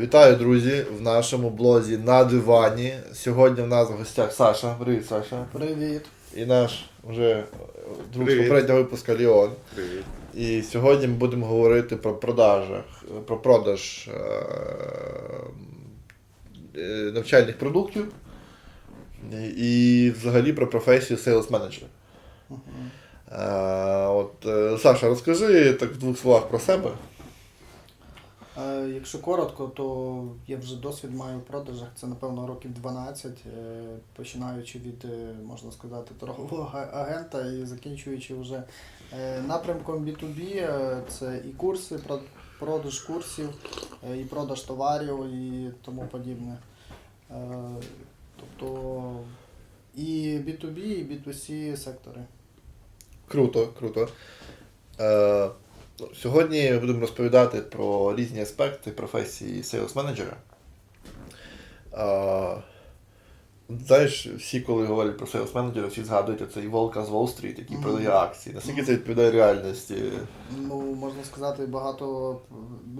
Вітаю, друзі, в нашому блозі на дивані. Сьогодні в нас в гостях Саша. Привіт, Саша. Привіт. І наш вже друг з попереднього випуска Ліон. Привіт. І сьогодні ми будемо говорити про продажах, про продаж е- е, навчальних продуктів і взагалі про професію sales manager. Е, от, е, Саша, розкажи так в двох словах про себе. Е, Якщо коротко, то я вже досвід маю в продажах. Це напевно років 12, е, починаючи від, е, можна сказати, торгового агента і закінчуючи вже напрямком B2B, е, це і курси, продаж курсів, і продаж товарів і тому подібне. Тобто і B2B, і B2C сектори. Круто, круто. Ну, сьогодні будемо розповідати про різні аспекти професії sales менеджера. Знаєш, всі, коли говорять про sales менеджера, всі згадують цей волка з Уолл-стріт, який Мгм. продає акції. Наскільки це відповідає реальності? Ну, можна сказати, багато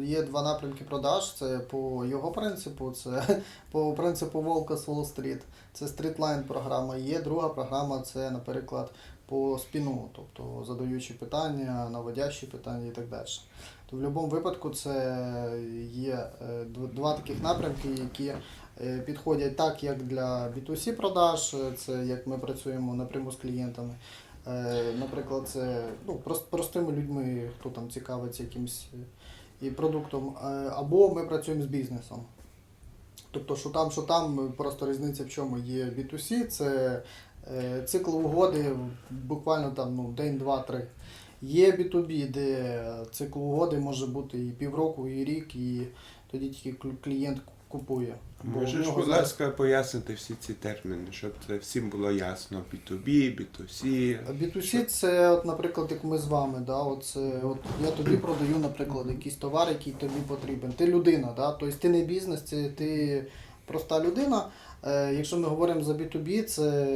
є два напрямки продаж. Це по його принципу, це по принципу Волка з Уолл-стріт. Це стрітлайн програма. Є друга програма, це, наприклад, по спіну, тобто задаючи питання, наводящі питання і так далі. То в будь-якому випадку це є е, два таких напрямки, які е, підходять так, як для B2C продаж, е, це як ми працюємо напряму з клієнтами. Наприклад, це ну, простими людьми, хто там цікавиться якимось продуктом, або ми працюємо з бізнесом. Тобто, що там, що там, просто різниця в чому є B2C, це цикл угоди буквально там ну, день, два, три. Є B2B, де цикл угоди може бути і півроку, і рік, і тоді тільки клієнт купує. Можеш, будь ласка, пояснити всі ці терміни, щоб це всім було ясно. B2B, B2C. B2C це, от, наприклад, як ми з вами, да, от це, от я тобі продаю, наприклад, якийсь товар, який тобі потрібен. Ти людина, да, тобто ти не бізнес, це ти проста людина. Е, якщо ми говоримо за B2B, це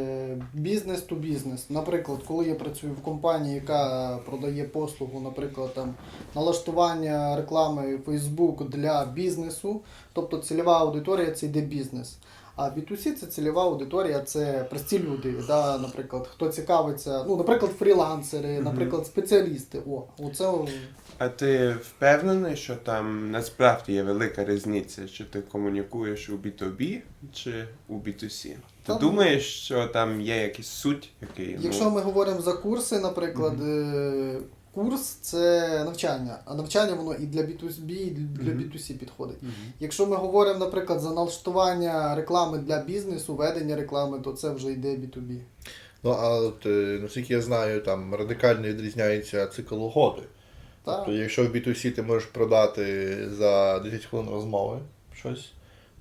бізнес to бізнес. Наприклад, коли я працюю в компанії, яка продає послугу, наприклад, там налаштування реклами Facebook для бізнесу, тобто цільова аудиторія це йде бізнес. А B2C це цільова аудиторія, це прості люди, да, наприклад, хто цікавиться, ну, наприклад, фрілансери, наприклад, спеціалісти. О, оце А ти впевнений, що там насправді є велика різниця, що ти комунікуєш у B2B чи у B2C? Ти Та ну. думаєш, що там є якийсь суть, який Якщо ну, ми говоримо за курси, наприклад, е, курс це навчання, а навчання воно і для B2B, і для Мгм. B2C підходить. Мгм. Якщо ми говоримо, наприклад, за налаштування реклами для бізнесу, ведення реклами, то це вже йде B2B. Ну, а от, е, наскільки я знаю, там радикально відрізняється цикл угоди. Тобто, якщо в B2C ти можеш продати за 10 хвилин розмови щось,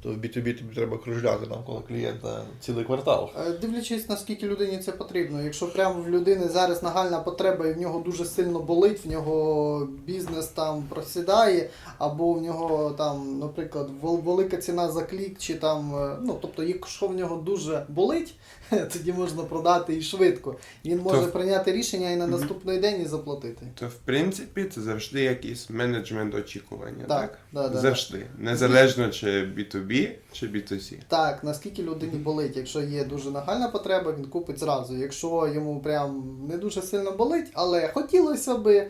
то в B2B тобі треба кружляти навколо клієнта цілий квартал. Е, Дивлячись, наскільки людині це потрібно. Якщо прямо в людини зараз нагальна потреба і в нього дуже сильно болить, в нього бізнес там просідає, або в нього там, наприклад, вел- велика ціна за клік, чи там, е, ну тобто, якщо в нього дуже болить, тоді можна продати і швидко. Він може То- прийняти рішення і на наступний день і заплатити. То в принципі це завжди якийсь менеджмент очікування, Так, так? да, да, завжди. Незалежно чи B2B, чи B2C. Так, наскільки людині болить, якщо є дуже нагальна потреба, він купить зразу. Якщо йому прям не дуже сильно болить, але хотілося би,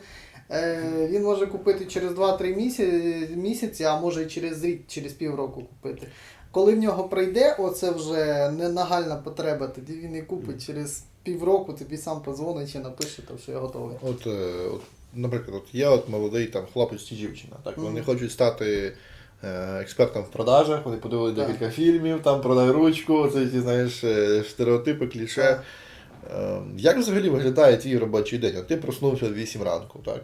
е, він може купити через 2-3 місяці, місяці, а може і через рік, через півроку купити. Коли в нього прийде, оце вже не нагальна потреба, тоді він і купить через півроку, тобі сам позвонить чи напише, там, що я готовий. От, е, от, наприклад, от я от молодий там хлопець чи дівчина. Так, вони Мгм. хочуть стати е, експертом в продажах, вони подивилися декілька фільмів, там продай ручку, це ті, знаєш, е, стереотипи, кліше. Як взагалі виглядає твій робочий день? От ти проснувся в 8 ранку, так?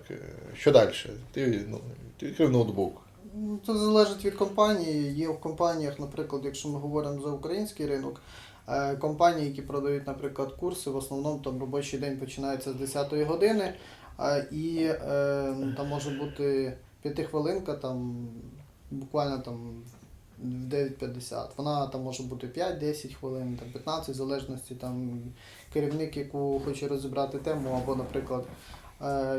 Що далі? Ти, ну, ти відкрив ноутбук. Ну, Це залежить від компанії. Є в компаніях, наприклад, якщо ми говоримо за український ринок, е, компанії, які продають, наприклад, курси, в основному там робочий день починається з 10 години, і е, ну, там може бути п'ятихвилинка, там буквально там в 9.50. Вона там може бути 5-10 хвилин, там 15, в залежності там керівник, яку хоче розібрати тему, або, наприклад,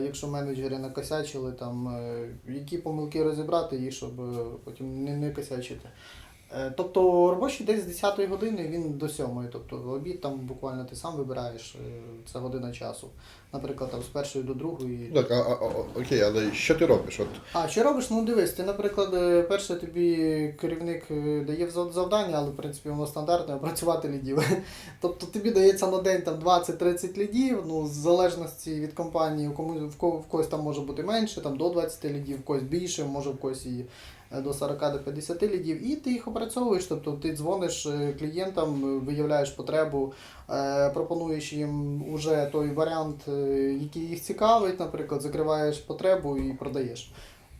якщо менеджери накосячили, там, е, які помилки розібрати їх, щоб е, потім не, не косячити. Е, Тобто робочий день з 10 години він до 7. Тобто обід там буквально ти сам вибираєш, е, це година часу. Наприклад, там з першої до другої. Так, а, а, окей, але що ти робиш? От, А що робиш? Ну дивись, ти, наприклад, е, перше тобі керівник дає завдання, але в принципі воно стандартне опрацювати лідів. Тобто тобі дається на день там 20-30 лідів, ну в залежності від компанії, у кому в ко- в когось там може бути менше, там до 20 лідів, в когось більше, може в когось і до 40 до 50 лідів, і ти їх опрацьовуєш. Тобто ти дзвониш е, клієнтам, е, виявляєш потребу, е, пропонуєш їм уже той варіант, який їх цікавить, наприклад, закриваєш потребу і продаєш.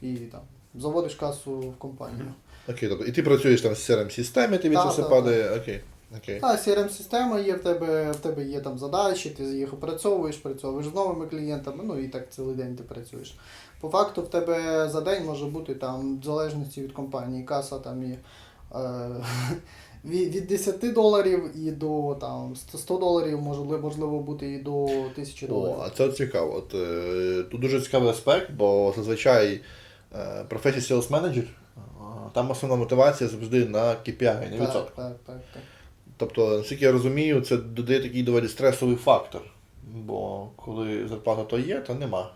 І там заводиш касу в компанію. окей, тобто, і ти працюєш там з CRM-системи, тобі від це все падає. Окей. Окей. Та CRM-система є в тебе, в тебе є там задачі, ти їх опрацьовуєш, працьовуєш з новими клієнтами, ну і так цілий день ти працюєш. По факту в тебе за день може бути там, в залежності від компанії, каса там і е, від, від 10 доларів і до там 100 100 доларів, можливо, можливо бути і до 1000 доларів. О, а це цікаво. От, е, тут дуже цікавий аспект, бо зазвичай е, професія sales manager, е, там основна мотивація завжди на KPI, не так, відсоток. так, так, так. Тобто, наскільки я розумію, це додає такий доволі стресовий фактор. Бо коли зарплата то є, то нема.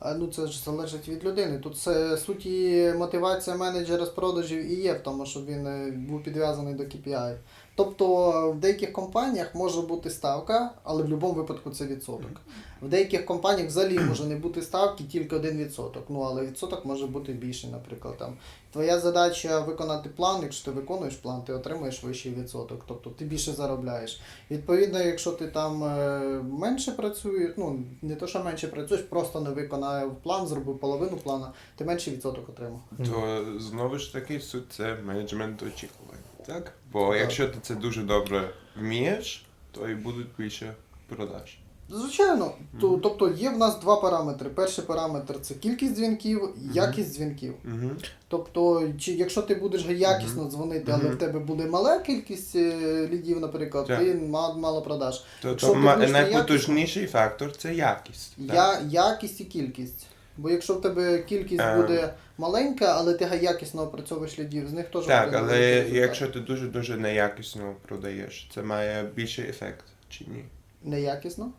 А, Ну це ж залежить від людини. Тут це суті мотивація менеджера з продажів і є в тому, щоб він е, був підв'язаний до KPI. Тобто в деяких компаніях може бути ставка, але в будь-якому випадку це відсоток. В деяких компаніях взагалі може не бути ставки, тільки один відсоток. Ну але відсоток може бути більший, наприклад. Там твоя задача виконати план. Якщо ти виконуєш план, ти отримуєш вищий відсоток, тобто ти більше заробляєш. Відповідно, якщо ти там е, менше працюєш, ну не то, що менше працюєш, просто не виконав план, зробив половину плана, ти менший відсоток отримав. То знову ж таки суть це менеджмент очікувань. Так? Бо Так. якщо ти це дуже добре вмієш, то і будуть більше продаж. Звичайно, то, тобто є в нас два параметри. Перший параметр це кількість дзвінків, якість дзвінків. Угу. Тобто, чи якщо ти будеш якісно дзвонити, але в тебе буде мала кількість е, лідів, наприклад, Так. ти мало, мало продаж. То, Якщо то ти ма- найпотужніший фактор це якість. так? Я, якість і кількість. Бо якщо в тебе кількість Е. буде маленька, але ти якісно опрацьовуєш лідів, з них теж Так, буде але невеликий результат. якщо ти дуже-дуже неякісно продаєш, це має більший ефект чи ні? неякісно.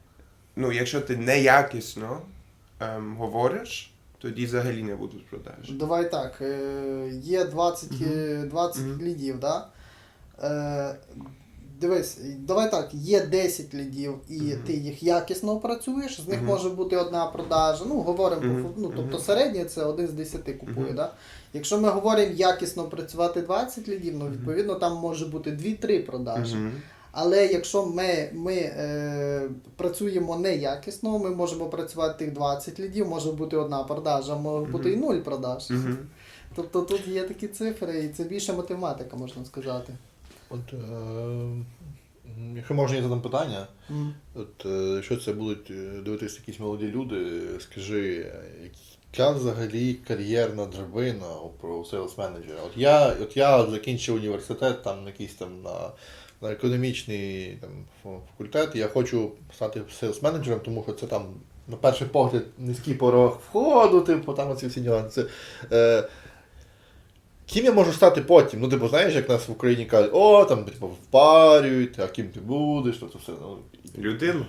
Ну, якщо ти неякісно ем, говориш, тоді взагалі не будуть продажі. Давай так, е, є 20, е, 20 Мгм. лідів, да? Е, Дивись, давай так, є 10 лідів, і Мгм. ти їх якісно опрацюєш, з них Мгм. може бути одна продажа. Ну, говоримо, по фу- ну, тобто середнє це один з 10 купує. Да? Якщо ми говоримо якісно працювати 20 лідів, ну відповідно там може бути 2-3 продажі. Але якщо ми, ми е, працюємо неякісно, ми можемо працювати тих 20 лідів, може бути одна продажа, може бути і. 0 продаж. Тобто тут є такі цифри, і це більше математика, можна сказати. От, е, якщо можна, я задам питання. М. От, е, якщо це будуть е, дивитися якісь молоді люди, скажи, яка взагалі кар'єрна драбина у- про sales менеджера? От я, от я закінчив університет там якийсь там на, на економічний там, факультет, я хочу стати sales менеджером, тому що це там на перший погляд низький порог входу, типу, там оці всі нюанси. Е, Ким я можу стати потім? Ну, типу, знаєш, як нас в Україні кажуть, о, там, типу, впарюють, а ким ти будеш, то це все. Ну, Людину,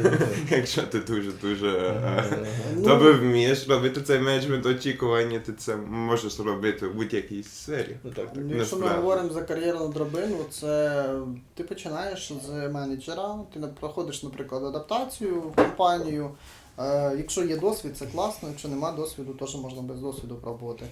якщо ти дуже-дуже е, Ну, добре вмієш робити цей менеджмент очікування, ти це можеш робити в будь-якій сфері. ну. Ну, Якщо ми говоримо за кар'єрну драбину, це ти починаєш з менеджера, ти проходиш, наприклад, адаптацію в компанію. Е, якщо є досвід, це класно, якщо немає досвіду, теж можна без досвіду пробувати.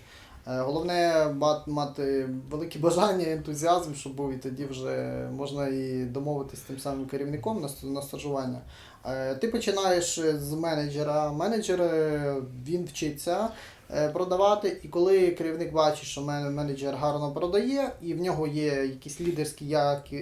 Е, головне мати велике бажання, ентузіазм, щоб був, і тоді вже можна і домовитися з тим самим керівником на, стажування. Е, ти починаєш з менеджера. Менеджер він вчиться продавати, і коли керівник бачить, що мен- менеджер гарно продає, і в нього є якісь лідерські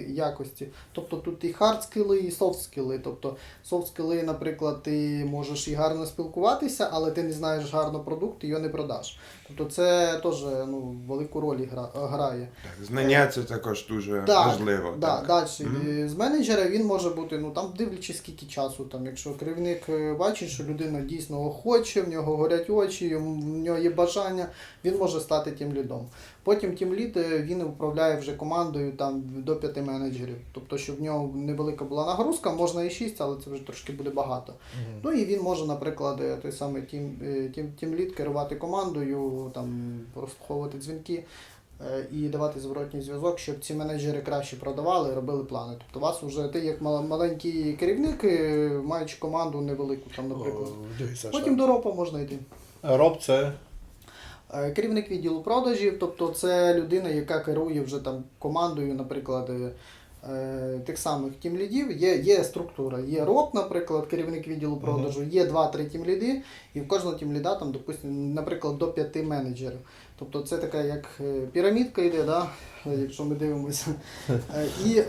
якості. Тобто тут і хард скіли, і софт скіли. Тобто софт скіли, наприклад, ти можеш і гарно спілкуватися, але ти не знаєш гарно продукт, і його не продаш. Тобто це теж ну, велику роль гра, грає. Знання це також дуже Так, важливо. Да, так. далі. Мгм. Е, З менеджера він може бути, ну там дивлячись скільки часу. Там, якщо керівник е, бачить, що людина дійсно охоче, в нього горять очі, йому- в нього є бажання, він може стати тим лідом. Потім тим лід е, він управляє вже командою там до п'яти менеджерів. Тобто, щоб в нього невелика була нагрузка, можна і шість, але це вже трошки буде багато. Ну і він може, наприклад, е, той самий тім, е, тім, тім лід керувати командою, там розслуховувати дзвінки і давати зворотній зв'язок, щоб ці менеджери краще продавали, робили плани. Тобто вас вже ти як мал- маленький керівник, маючи команду невелику, там, наприклад. О, дивись, Саша. Потім до ропа можна йти. Роб це Е, Керівник відділу продажів, тобто це людина, яка керує вже там командою, наприклад, е, тих самих тімлідів. Є, є структура. Є роб, наприклад, керівник відділу продажу, є 2-3 тімліди, і в кожного тімліда, там, допустимо, наприклад, до 5 менеджерів. Тобто це така як е, пірамідка йде, да? якщо ми дивимося. І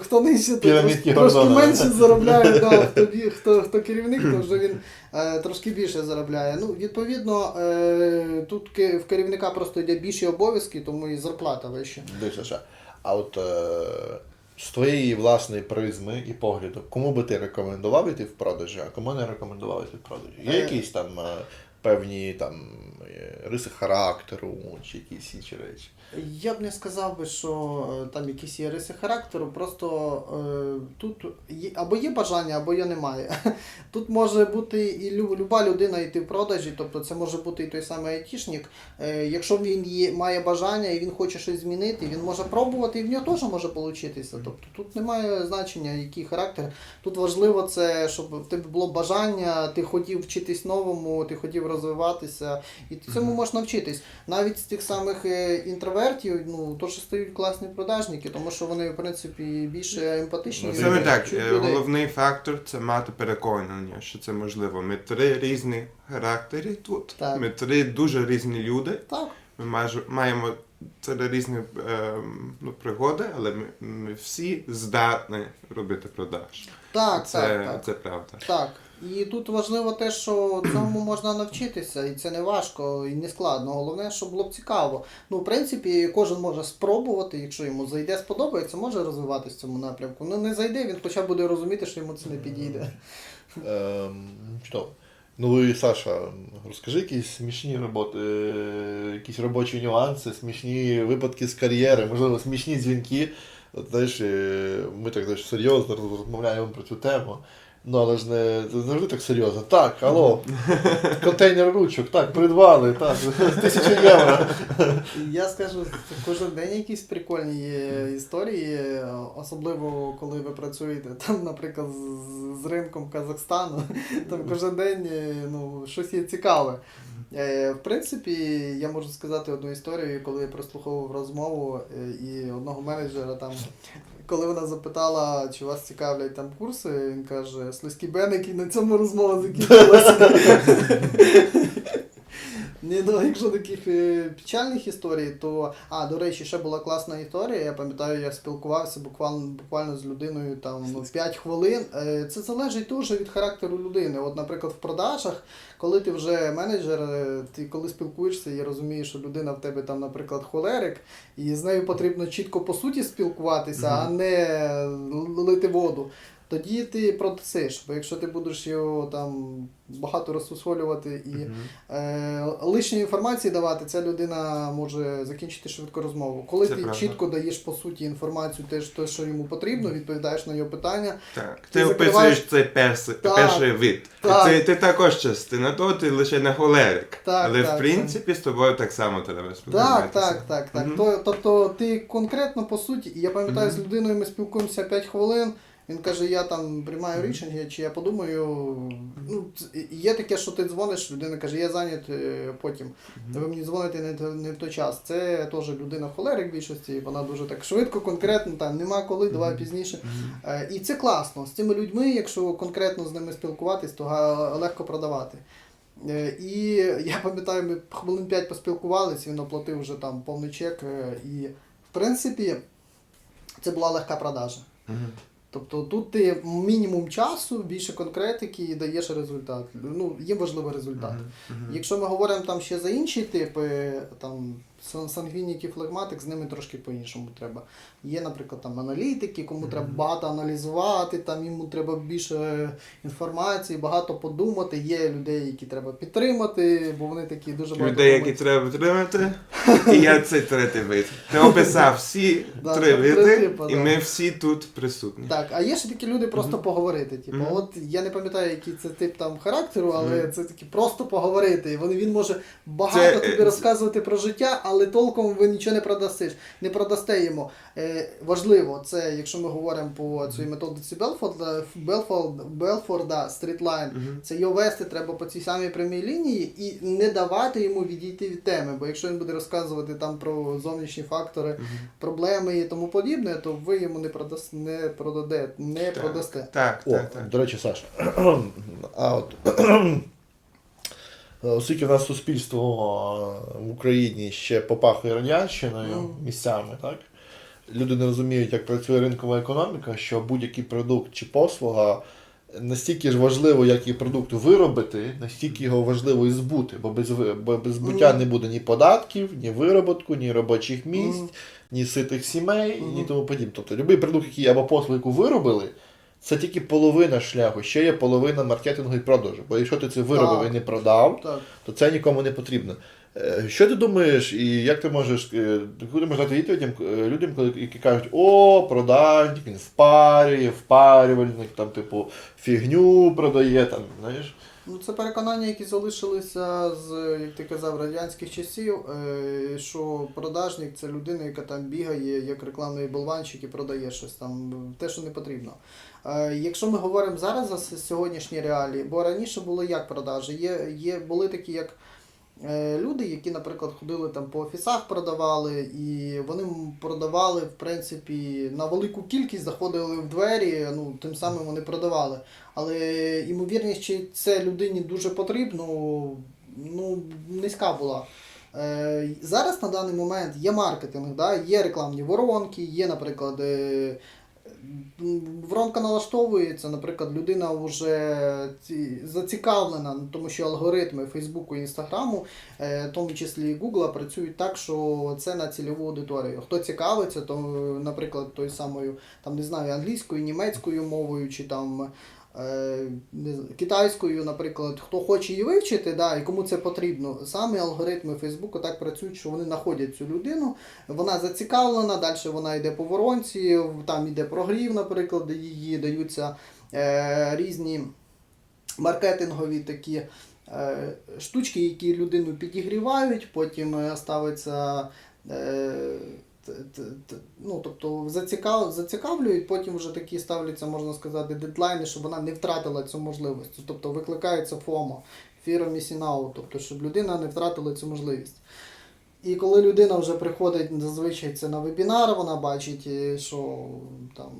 хто нижче, то трошки, трошки менше заробляє, да, хто, хто, хто керівник, то вже він е, трошки більше заробляє. Ну, відповідно, е, тут в керівника просто йде більші обов'язки, тому і зарплата вища. дивись, Саша. А от е, з твоєї власної призми і погляду, кому би ти рекомендував іти в продажі, а кому не рекомендував іти в продажі? Є Е. якісь там е, певні там е, риси характеру чи якісь інші речі? Я б не сказав би, що е, там якісь є риси характеру, просто е, тут є, або є бажання, або його немає. Тут може бути і лю, люба людина йти в продажі, тобто це може бути і той самий айтішник. Е, якщо він є, має бажання і він хоче щось змінити, він може пробувати, і в нього теж може получитися. Тобто тут немає значення, який характер. Тут важливо це, щоб в тебе було бажання, ти хотів вчитись новому, ти хотів розвиватися, і ти цьому можеш навчитись. Навіть з тих самих е, інтровертів, ну теж стають класні продажники, тому що вони, в принципі, більше емпатичні. Ну, Саме так, е, головний фактор це мати переконання, що це можливо. Ми три різні характери тут. Так. Ми три дуже різні люди. Так, Ми майже маємо три різні ем, ну, пригоди, але ми, ми всі здатні робити продаж. так, це, так, так. це правда. Так. І тут важливо те, що цьому можна навчитися, і це не важко і не складно. Головне, щоб було б цікаво. Ну, в принципі, кожен може спробувати, якщо йому зайде, сподобається, може розвиватися в цьому напрямку. Ну не зайде, він хоча буде розуміти, що йому це не підійде. Ем. Ну і Саша, розкажи якісь смішні роботи, е, якісь робочі нюанси, смішні випадки з кар'єри, можливо, смішні дзвінки. Знаєш, е, ми так знаєш, серйозно розмовляємо про цю тему. Ну, але ж не це завжди так серйозно. Так, алло, контейнер ручок, так, придбали, так, тисячу євро. Я скажу, кожен день якісь прикольні є історії, особливо коли ви працюєте там, наприклад, з, ринком Казахстану, там кожен день е, ну, щось є цікаве. Е, В принципі, я можу сказати одну історію, коли я прослуховував розмову е, і одного менеджера там. Коли вона запитала, чи вас цікавлять там курси, він каже, слизькі беники, і на цьому розмова закінчилася. Ні, ну, якщо таких е, печальних історій, то. А, до речі, ще була класна історія. Я пам'ятаю, я спілкувався буквально, буквально з людиною там ну, 5 хвилин. Е, Це залежить дуже від характеру людини. От, наприклад, в продажах, коли ти вже менеджер, е, ти коли спілкуєшся і розумієш, що людина в тебе там, наприклад, холерик, і з нею потрібно чітко по суті спілкуватися, а не лити воду. Тоді ти продасиш, бо якщо ти будеш його там багато розсусолювати і е, лишньої інформації давати, ця людина може закінчити швидко розмову. Коли Це ти правда. чітко даєш по суті інформацію, те, що- те, що йому потрібно, відповідаєш на його питання. Так, Ти ти закриваєш- описуєш цей перший, Так, перший вид. так. Це ти також частина того, ти лише не холерик. Так, Але так, в принципі з тобою так само треба Так, спілкуватися. так, так, так. Мгм. То, тобто ти конкретно по суті, і я пам'ятаю, з людиною ми спілкуємося 5 хвилин. Він каже, я там приймаю рішення, чи я подумаю. Ну, є таке, що ти дзвониш, людина каже, я зайнят е, потім. Ви мені дзвоните не, в- не в той час. Це теж людина холерик в більшості, вона дуже так швидко, конкретно, там нема коли, давай пізніше. Е, І це класно. З цими людьми, якщо конкретно з ними спілкуватись, то легко продавати. Е, І я пам'ятаю, ми хвилин 5 поспілкувалися, він оплатив вже там повний чек. І в принципі це була легка продажа. Тобто тут ти мінімум часу, більше конкретики і даєш результат. Ну, їм важливий результат. Якщо ми говоримо там ще за інші типи, там сангвініки, флегматик, з ними трошки по-іншому треба. Є, наприклад, там аналітики, кому треба багато аналізувати, там йому треба більше інформації, багато подумати. Є людей, які треба підтримати, бо вони такі дуже багато. Людей, які треба підтримати, і я цей третій вид. Ти описав всі три види, і ми всі тут присутні. Так, а є ще такі люди просто поговорити. Типу, от я не пам'ятаю, який це тип там характеру, але це такі просто поговорити. І він може багато е, тобі розказувати про життя, але толком ви нічого не продасиш, не продасте йому. Е, важливо, це якщо ми говоримо по цій методиці Белфорда, Белфорда, Белфорда стрітлайн, Мгм. це його вести треба по цій самій прямій лінії і не давати йому відійти від теми. Бо якщо він буде розказувати там про зовнішні фактори, Мгм. проблеми і тому подібне, то ви йому не продас, не продаде, не продасте. Так, О, так, так. до речі, Саша. а от оскільки в нас суспільство е, в Україні ще попахує радянщиною Мгм. місцями, так? Люди не розуміють, як працює ринкова економіка, що будь-який продукт чи послуга настільки ж важливо, як і продукт виробити, настільки його важливо і збути, бо без, бо без збуття Мгм. не буде ні податків, ні вироботку, ні робочих місць, Мгм. ні ситих сімей, ні тому подібне. Тобто будь-який продукт, який або послугу, яку виробили, це тільки половина шляху, ще є половина маркетингу і продажу. Бо якщо ти це виробив Так. і не продав, Так. то це нікому не потрібно. Е, Що ти думаєш, і як ти можеш куди можна дати відповідь е, людям, які кажуть, о, продажник, він впарює, впарювальник, там, типу, фігню продає, там, знаєш. Ну, це переконання, які залишилися з, як ти казав, радянських часів, е, що продажник це людина, яка там бігає, як рекламний болванчик і продає щось там, те, що не потрібно. Е, Якщо ми говоримо зараз за сьогоднішні реалії, бо раніше було як продажі, є, є, були такі як люди, які, наприклад, ходили там по офісах, продавали, і вони продавали, в принципі, на велику кількість, заходили в двері, ну, тим самим вони продавали. Але ймовірність, чи це людині дуже потрібно, ну, низька була. Е, зараз на даний момент є маркетинг, да? є рекламні воронки, є, наприклад, е, воронка налаштовується, наприклад, людина вже ці- зацікавлена, ну, тому що алгоритми Фейсбуку і Інстаграму, е, в тому числі і Гугла, працюють так, що це на цільову аудиторію. Хто цікавиться, то, наприклад, той самою, там, не знаю, англійською, німецькою мовою, чи там китайською, наприклад, хто хоче її вивчити, да, і кому це потрібно. Саме алгоритми Фейсбуку так працюють, що вони знаходять цю людину, вона зацікавлена, далі вона йде по воронці, там йде прогрів, наприклад, її даються е, різні маркетингові такі е, штучки, які людину підігрівають, потім е, ставиться. Ну, тобто зацікав, зацікавлюють, потім вже такі ставляться, можна сказати, дедлайни, щоб вона не втратила цю можливість. Тобто викликається ФОМО, Out, тобто, щоб людина не втратила цю можливість. І коли людина вже приходить зазвичай це на вебінар, вона бачить, е, що там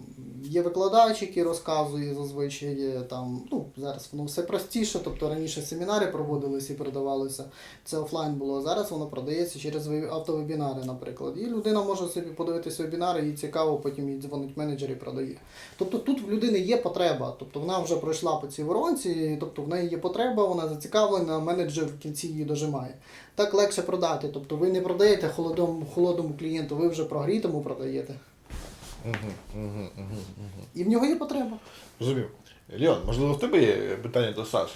є викладач, який розказує зазвичай там, ну, зараз воно все простіше, тобто раніше семінари проводилися і продавалися, це офлайн було, а зараз воно продається через автовебінари, наприклад. І людина може собі подивитися вебінари, їй цікаво, потім їй дзвонить менеджер і продає. Тобто тут в людини є потреба, тобто вона вже пройшла по цій воронці, тобто в неї є потреба, вона зацікавлена, менеджер в кінці її дожимає. Так легше продати. Тобто ви не продаєте холодному, холодному клієнту, ви вже прогрітому продаєте. Угу, угу, угу, угу. І в нього є потреба. Розумів. Леон, можливо, в тебе є питання до Саші?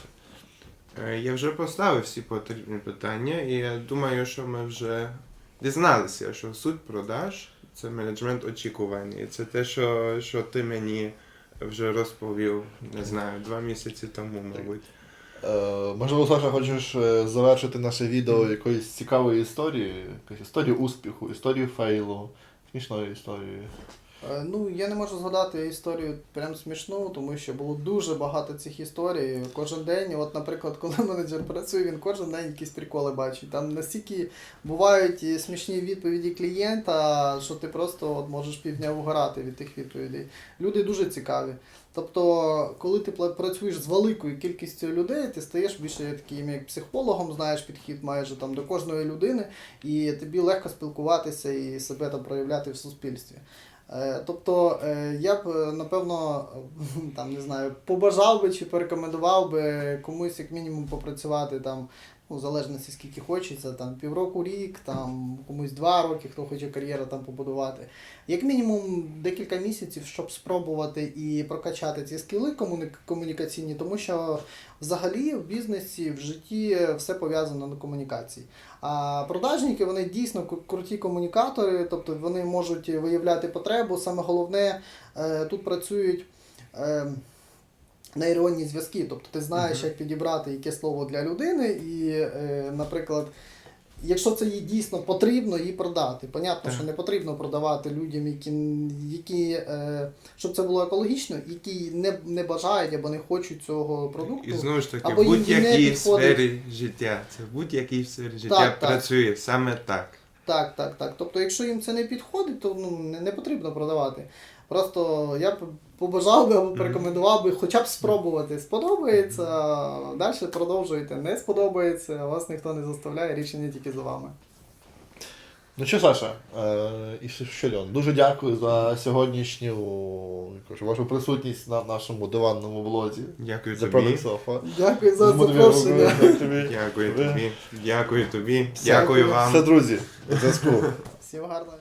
Е, Я вже поставив всі потрібні питання, і я думаю, що ми вже дізналися, що суть продаж це менеджмент очікувань. І це те, що, що ти мені вже розповів, не знаю, два місяці тому, мабуть. Е, можливо, Саша, хочеш е, завершити наше відео якоюсь цікавою історією, якоюсь історією успіху, історією фейлу, смішною історією. Е, Ну, я не можу згадати історію прям смішну, тому що було дуже багато цих історій. Кожен день, от, наприклад, коли менеджер працює, він кожен день якісь приколи бачить. Там настільки бувають смішні відповіді клієнта, що ти просто от, можеш півдня вгорати від тих відповідей. Люди дуже цікаві. Тобто, коли ти працюєш з великою кількістю людей, ти стаєш більше таким як психологом, знаєш підхід майже там до кожної людини, і тобі легко спілкуватися і себе там проявляти в суспільстві. Е, Тобто е, я б е, напевно там не знаю, побажав би чи порекомендував би комусь як мінімум попрацювати там, ну, в залежності скільки хочеться, там півроку рік, там комусь два роки, хто хоче кар'єру там побудувати. Як мінімум декілька місяців, щоб спробувати і прокачати ці скіли комуні- комунікаційні, тому що взагалі в бізнесі, в житті все пов'язано на комунікації. А продажники вони дійсно круті комунікатори, тобто вони можуть виявляти потребу. Саме головне, е, тут працюють. Нейронні зв'язки, тобто ти знаєш, Мгм. як підібрати яке слово для людини, і, е, наприклад, якщо це їй дійсно потрібно, їй продати. Понятно, Так. що не потрібно продавати людям, які, які е, щоб це було екологічно, які не, не бажають або не хочуть цього продукту. І знову ж таки, або в будь-якій сфері життя. Це в будь-якій сфері життя Так, так. працює саме так. Так, так, так. Тобто, якщо їм це не підходить, то ну, не, не потрібно продавати. Просто я б побажав би або порекомендував би хоча б спробувати. Сподобається, далі продовжуйте. Не сподобається, вас ніхто не заставляє, рішення тільки за вами. Ну що, Саша, е, і що- Льон, дуже дякую за сьогоднішню кажу, вашу присутність на нашому диванному влозі. Дякую The тобі. Sofa. Дякую за запрошення. дякую тобі. Дякую тобі. Дякую тобі. Все, вам. Все, друзі, зв'язку. Всім гарного.